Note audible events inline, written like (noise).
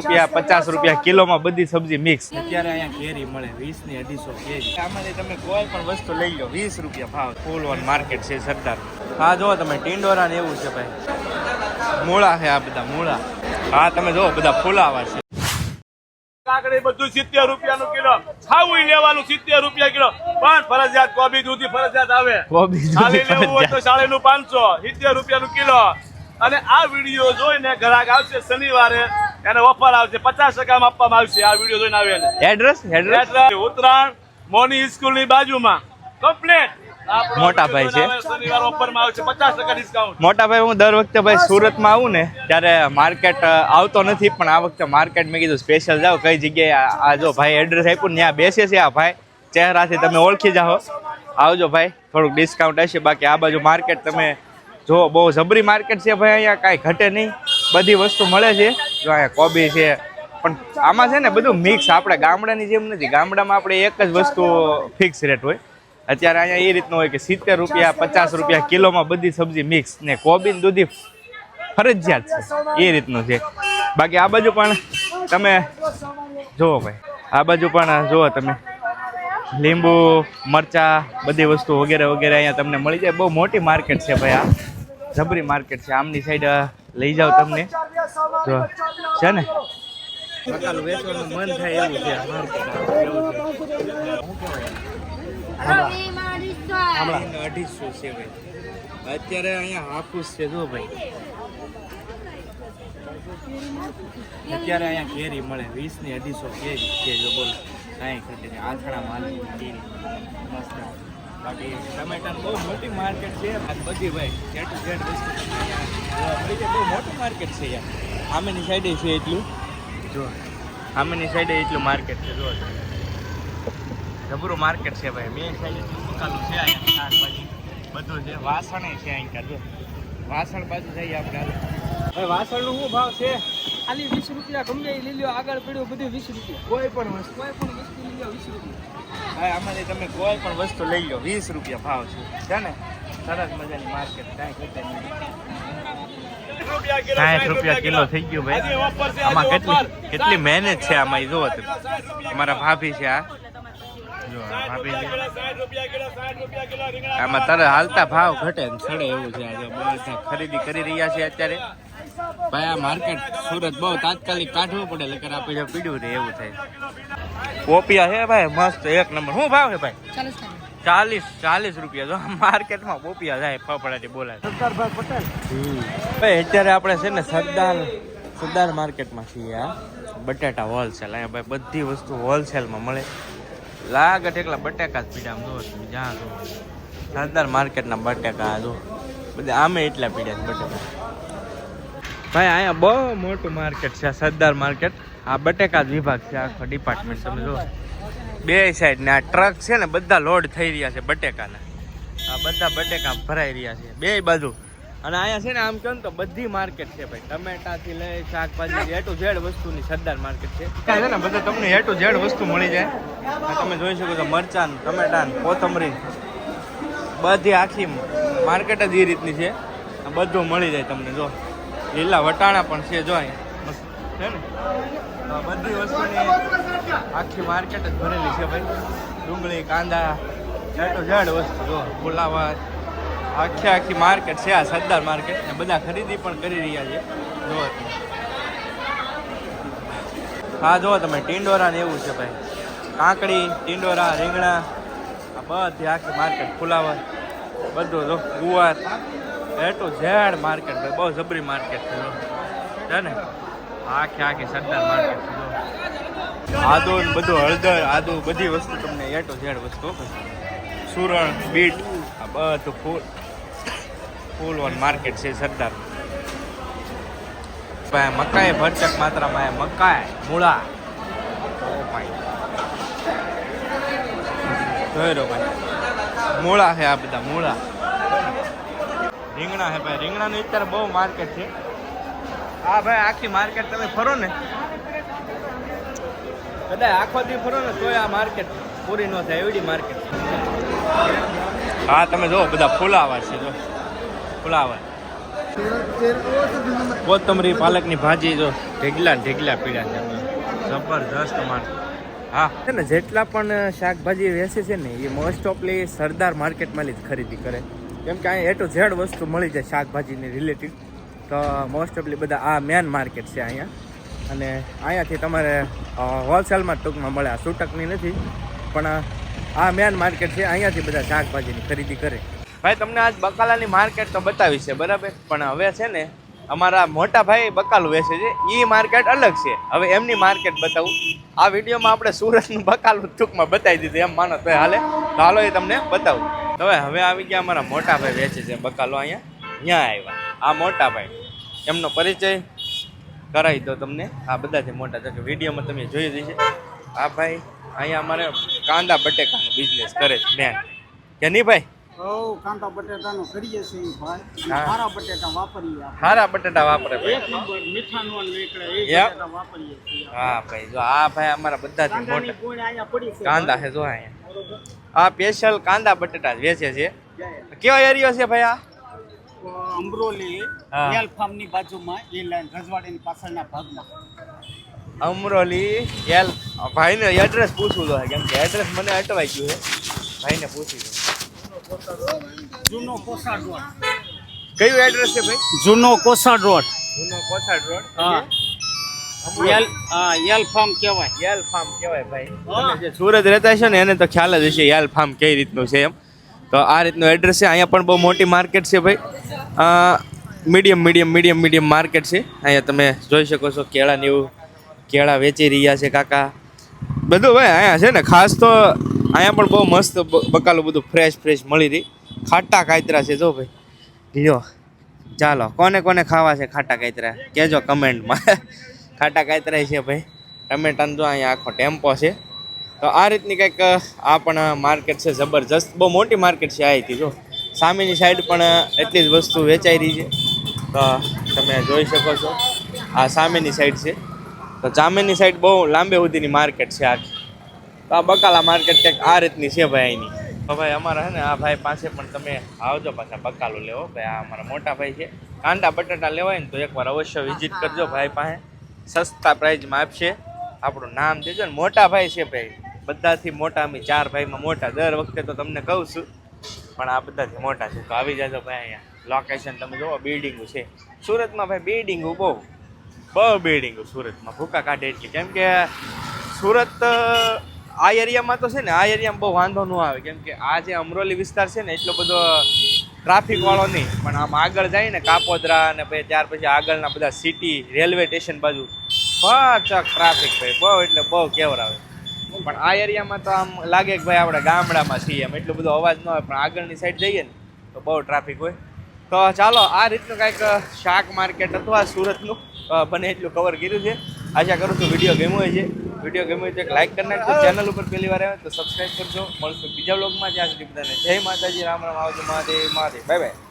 રૂપિયા પચાસ રૂપિયા કિલોમાં બધી સબ્જી મિક્સ અત્યારે અહીંયા કેરી મળે વીસની અઢીસો કેરી. આમાંથી તમે કોઈ પણ વસ્તુ લઈ લો વીસ રૂપિયા ભાવ. ફૂલ વન માર્કેટ છે સરદાર. હા જો તમે ટીંડોરા ને એવું છે ભાઈ. મૂળા છે આ બધા મૂળા. હા તમે જો બધા ફૂલાવા છે. કાકડી બધું સિત્તેર રૂપિયાનું કિલો. ખાવું લેવાનું સિત્તેર રૂપિયા કિલો. પણ ફરજિયાત કોબી દૂધી ફરજિયાત આવે. કોબી ખાલી લેવું હોય તો સાડી નું પાંચસો સિત્તેર રૂપિયાનું કિલો. અને આ વીડિયો જોઈને ગ્રાહક આવશે શનિવારે. એને ઓફર આવશે. પચાસ ટકામાં આપવામાં આવશે આ વીડિયો જોઈને આવે એડ્રેસ એડ્રેસ ઉત્તરાયણ મોની સ્કૂલની બાજુમાં કમ્પ્લેટ મોટા ભાઈ છે. શનિવાર ઓફરમાં આવશે. પચાસ ટકા ડિસ્કાઉન્ટ મોટા ભાઈ હું દર વખતે ભાઈ સુરતમાં આવું ને ત્યારે માર્કેટ આવતો નથી પણ આ વખતે માર્કેટ મેં કીધું સ્પેશિયલ જાઓ કઈ જગ્યાએ આ- જો ભાઈ એડ્રેસ આપ્યું ને ત્યાં બેસે છે આ ભાઈ. ચહેરાથી તમે ઓળખી જાઓ. આવજો ભાઈ થોડુંક ડિસ્કાઉન્ટ હશે. બાકી આ બાજુ માર્કેટ તમે જો બહુ જબરી માર્કેટ છે ભાઈ અહીંયા કાંઈ ઘટે નહીં. બધી વસ્તુ મળે છે. જો અહીંયા કોબી છે, પણ આમાં છે ને બધું મિક્સ આપણે ગામડાની જેમ નથી. ગામડામાં આપણે એક જ વસ્તુ ફિક્સ રેટ હોય. અત્યારે અહીંયા એ રીતનું હોય કે સિત્તેર રૂપિયા, પચાસ રૂપિયા કિલોમાં બધી સબ્જી મિક્સ ને કોબી દૂધી ફરજિયાત છે. એ રીતનું છે. બાકી આ બાજુ પણ તમે જુઓ ભાઈ. આ બાજુ પણ જુઓ તમે. લીંબુ, મરચા, બધી વસ્તુ વગેરે વગેરે અહીંયા તમને મળી જાય. બહુ મોટી માર્કેટ છે ભાઈ આ. જબરી માર્કેટ છે. આમની સાઈડ લઈ જાઓ તમને. જો છે ને? વેચવાનું મન થાય એવું છે. અઢીસો છે ભાઈ અત્યારે અહીંયા હાફૂસ છે જો ભાઈ. અત્યારે અહીંયા કેરી મળે. વીસની અઢીસો કેરી છે જો બોલો. કાંઈ ઘટે આથણા માલ કેરી. મસ્ત. બાકી ટમેટાની બહુ મોટી માર્કેટ છે. આ બધી ભાઈ ટુ જેડ વસ્તુ અહીંયા બહુ મોટું માર્કેટ છે યાર. આમેની સાઈડે છે એટલું. જો આમેની સાઈડે એટલું માર્કેટ છે જો. જબરું માર્કેટ છે ભાઈ. બે સાઈડ મકાનું છે અહીંયા શાકભાજી. બધું છે. વાસણે છે અહીં જો. વાસણ બાજુ જઈએ આપણે વાસણનું શું ભાવ છે? ખાલી વીસ રૂપિયા ગમે એ લઈ લ્યો. આગળ પડ્યું બધું વીસ રૂપિયા. કોઈ પણ વસ્તુ. કોઈ પણ વસ્તુ લઈ લો વીસ રૂપિયા. ભાઈ આમાંથી તમે કોઈ પણ વસ્તુ લઈ લો વીસ રૂપિયા ભાવ છે. છે ને? સરસ મજાની માર્કેટ કાંઈ ઘટે નહીં. સાઠ રૂપિયા કિલો થઈ ગયું ભાઈ. આમાં કેટલી કેટલી મહેનત છે આમાં જુઓ તમે. અમારા ભાભી છે આ જો ભાભી છે. આમાં તરત હાલતા ભાવ ઘટે ને એવું છે આજે. બધા ખરીદી કરી રહ્યા છે અત્યારે. ભાઈ આ માર્કેટ સુરત બહુ તાત્કાલિક કાઢવું પડે નકર આપણે જો પીડ્યું રહે એવું થાય. પોપિયા હે ભાઈ મસ્ત એક નંબર. શું ભાવ છે ભાઈ? ચાલીસ ચાલીસ રૂપિયા. જો માર્કેટમાં પોપિયા જાય ફફડાટી બોલાય. સરદારભાઈ પટેલ. ભાઈ અત્યારે આપણે છે ને સરદાર સરદાર માર્કેટમાં છીએ આ. બટાટા હોલસેલ અહીંયા ભાઈ બધી વસ્તુ હોલસેલમાં મળે. લાગત એકલા બટાકા જ પીડા જો જ્યાં જો સરદાર માર્કેટના બટાકા જો. બધા આમે એટલા પીડ્યા બટાકા. ભાઈ અહીંયા બહુ મોટું માર્કેટ છે આ સરદાર માર્કેટ. આ બટેકા વિભાગ છે આખો ડિપાર્ટમેન્ટ તમે જુઓ. બે સાઈડ ને આ ટ્રક છે ને બધા લોડ થઈ રહ્યા છે બટેકાના. આ બધા બટેકા ભરાઈ રહ્યા છે બે બાજુ. અને અહીંયા છે ને આમ કહો ને તો બધી માર્કેટ છે ભાઈ. ટમેટા થી લઈ શાકભાજી એ ટુ ઝેડ વસ્તુની સરદાર માર્કેટ છે. છે ને બધા તમને એ ટુ ઝેડ વસ્તુ મળી જાય. તમે જોઈ શકો છો મરચાં ટમેટા કોથમરી. બધી આખી માર્કેટ જ એ રીતની છે. બધું મળી જાય તમને જો લીલા વટાણા પણ છે, જો ને? બધી વસ્તુની આખી માર્કેટ જ ભરેલી છે ભાઈ. ડુંગળી, કાંદા જાડો જાડ વસ્તુ, જો. ફુલાવર આખી આખી માર્કેટ છે આ સરદાર માર્કેટ ને બધા ખરીદી પણ કરી રહ્યા છે. જો હા, જુઓ તમે. ટીંડોરા ને એવું છે ભાઈ. કાંકડી, ટિંડોરા, રીંગણા, આ બધી આખી માર્કેટ ફુલાવર. બધું, જો. ગુવાર. એ ટુ ઝેડ માર્કેટ ભાઈ બહુ જબરી માર્કેટ છે છે ને? આખી આખી સરદાર માર્કેટ છે આદુ ને બધું હળદર, આદુ, બધી વસ્તુ તમને એ ટુ ઝેડ વસ્તુ સુરણ, બીટ, આ બધું ફૂલ ફૂલ વન માર્કેટ છે સરદાર. ભાઈ મકાઈ ભરચક માત્રામાં મકાઈ, મૂળા. ઓ ભાઈ. મૂળા છે આ બધા, મૂળા. રીંગણા છે ભાઈ. રીંગણાની અત્યારે બહુ માર્કેટ છે. હા ભાઈ, આખી માર્કેટ તમે ફરો ને. કદાચ આખો દી ફરો ને તોય આ માર્કેટ પૂરી ન થાય, એવડી માર્કેટ હા, તમે જો બધા ફુલાવા છે જો ફુલાવા કોથમરી, પાલકની ભાજી જો ઢેગલા ઢેગલા પીડા છે જબરદસ્ત માર્કેટ હા. છે ને, જેટલા પણ શાકભાજી વેચે છે ને, એ મોસ્ટ ઓફલી સરદાર માર્કેટમાં જ ખરીદી કરે. કેમ કે અહીંયા એ ટુ ઝેડ વસ્તુ મળી જાય શાકભાજીની રિલેટેડ તો મોસ્ટ ઓફલી બધા આ મેન માર્કેટ છે અહીંયા. અને અહીંયાથી તમારે હોલસેલમાં ટૂંકમાં મળે. આ છૂટકની નથી, પણ આ મેન માર્કેટ છે. અહીંયાથી બધા શાકભાજીની ખરીદી કરે. ભાઈ, તમને આજ બકાલાની માર્કેટ તો બતાવી છે, બરાબર? પણ હવે છે ને, અમારા મોટા ભાઈ બકાલું વેચે છે. એ માર્કેટ અલગ છે. હવે એમની માર્કેટ બતાવું. આ વિડીયોમાં આપણે સુરતનું બકાલું ટૂંકમાં બતાવી દીધું. એમ માનો તો હાલે. તો હાલો એ તમને બતાવું. હવે હવે આવી ગયા અમારા મોટા ભાઈ વેચે છે બકાલો અહીંયા. ત્યાં આવ્યા આ મોટા ભાઈ એમનો પરિચય કરાવી દો તમને. આ બધાથી મોટા છે વિડીયોમાં તમે જોઈ જ આ ભાઈ અહીંયા અમારે કાંદા બટેકાનો બિઝનેસ કરે છે મેન કે નહીં ભાઈ? હવ કાંદા બટેટાનો કરીએ છીએ ભાઈ. હા. સારા બટેટા વાપરીએ હારા બટેટા વાપરે એક ભાઈ નંબર મીઠાનો અને નીકળે એ બટેટા વાપરીએ છીએ હા ભાઈ જો આ ભાઈ અમારા બધાથી મોટા કાંદા છે જો અહીંયા. આ સ્પેશિયલ કાંદા બટેટા વેચે છે. કેવો એરિયો છે ભાઈ આ? અમરોલી એલ ફાર્મ ફાર્મની બાજુમાં એ લાઈન રજવાડીની પાછળના ભાગમાં. અમરોલી એલ ભાઈને એડ્રેસ પૂછવું તો કેમ કે એડ્રેસ મને અટવાઈ ગયું છે. ભાઈને પૂછી દઉં જૂનો કોસાડ રોડ. કયું એડ્રેસ છે ભાઈ? જૂનો કોસાડ રોડ. જૂનો કોસાડ રોડ? હા. યલ હા યલ ફાર્મ કહેવાય. યાલ ફાર્મ કહેવાય ભાઈ. જે સુરત રહેતા છે ને એને તો ખ્યાલ જ હશે યાલ ફાર્મ કઈ રીતનું છે એમ. તો આ રીતનું એડ્રેસ છે. અહીંયા પણ બહુ મોટી માર્કેટ છે ભાઈ. Medium medium medium medium market છે. અહીંયા તમે જોઈ શકો છો કેળાને એવું કેળા વેચી રહ્યા છે કાકા. બધું ભાઈ અહીંયા છે ને ખાસ તો અહીંયા પણ બહુ મસ્ત બકાલું બધું ફ્રેશ ફ્રેશ મળી રહી. ખાટા કાતરા છે જો ભાઈ. લ્યો, ચાલો, કોને કોને ખાવા છે ખાટા કાતરા કહેજો કમેન્ટમાં. (laughs) ખાટા કાતરા છે ભાઈ. ટમેટાનો જો અહીંયા આખો ટેમ્પો છે. તો આ રીતની કંઈક આ પણ માર્કેટ છે જબરજસ્ત. બહુ મોટી માર્કેટ છે હતી જો. સામેની સાઈડ પણ એટલી જ વસ્તુ વેચાઈ રહી છે. તો તમે જોઈ શકો છો. આ સામેની સાઈડ છે. તો સામેની સાઈડ બહુ લાંબે સુધીની માર્કેટ છે આખી તો આ બકાલા માર્કેટ કંઈક આ રીતની છે ભાઈ અહીંની તો ભાઈ અમારા છે ને આ ભાઈ પાસે પણ તમે આવજો પાછા બકાલું લેવો. ભાઈ આ અમારા મોટા ભાઈ છે. કાંદા બટાટા લેવાય ને તો એકવાર અવશ્ય વિઝિટ કરજો ભાઈ પાસે. સસ્તા પ્રાઇઝમાં આપશે. આપણું નામ દેજો ને. મોટા ભાઈ છે ભાઈ. બધાથી મોટા અમે ચાર ભાઈમાં મોટા. દર વખતે તો તમને કહું છું. પણ આ બધાથી મોટા છું. તો આવી જાજો ભાઈ અહીંયા. લોકેશન તમે જુઓ બિલ્ડિંગો છે. સુરતમાં ભાઈ બિલ્ડિંગો બહુ. બહુ બિલ્ડિંગો સુરતમાં. ભૂકા કાઢે એટલી. કેમ કે સુરત આ એરિયામાં તો છે ને, આ એરિયામાં બહુ વાંધો ન આવે, કેમ કે આ જે અમરોલી વિસ્તાર છે ને, એટલો બધો ટ્રાફિક વાળો નહીં. પણ આમ આગળ જાય ને કાપોદરા અને પછી ત્યાર પછી આગળના બધા સિટી રેલવે સ્ટેશન બાજુ ફચક ટ્રાફિક ભાઈ, બહુ એટલે બહુ કેવર આવે પણ આ એરિયામાં તો આમ લાગે કે ભાઈ આપણે ગામડામાં છીએ એમ, એટલો બધો અવાજ ન હોય પણ આગળની સાઈડ જઈએ ને, તો બહુ ટ્રાફિક હોય. તો ચાલો, આ રીતનું કાંઈક શાક માર્કેટ અથવા સુરતનું બને એટલું કવર કર્યું છે. આશા કરું છું વીડિયો ગમ્યો હોય છે વીડિયો ગમ્યો તો એક લાઈક કરી નાખજો. ચેનલ ઉપર પહેલી વાર આવે તો સબસ્ક્રાઈબ કરજો. મળશું બીજા બ્લોગમાં જ્યાં સુધી બધાને જય માતાજી. રામ રામ. આવજો મહાદેવ મહાદેવ. Bye bye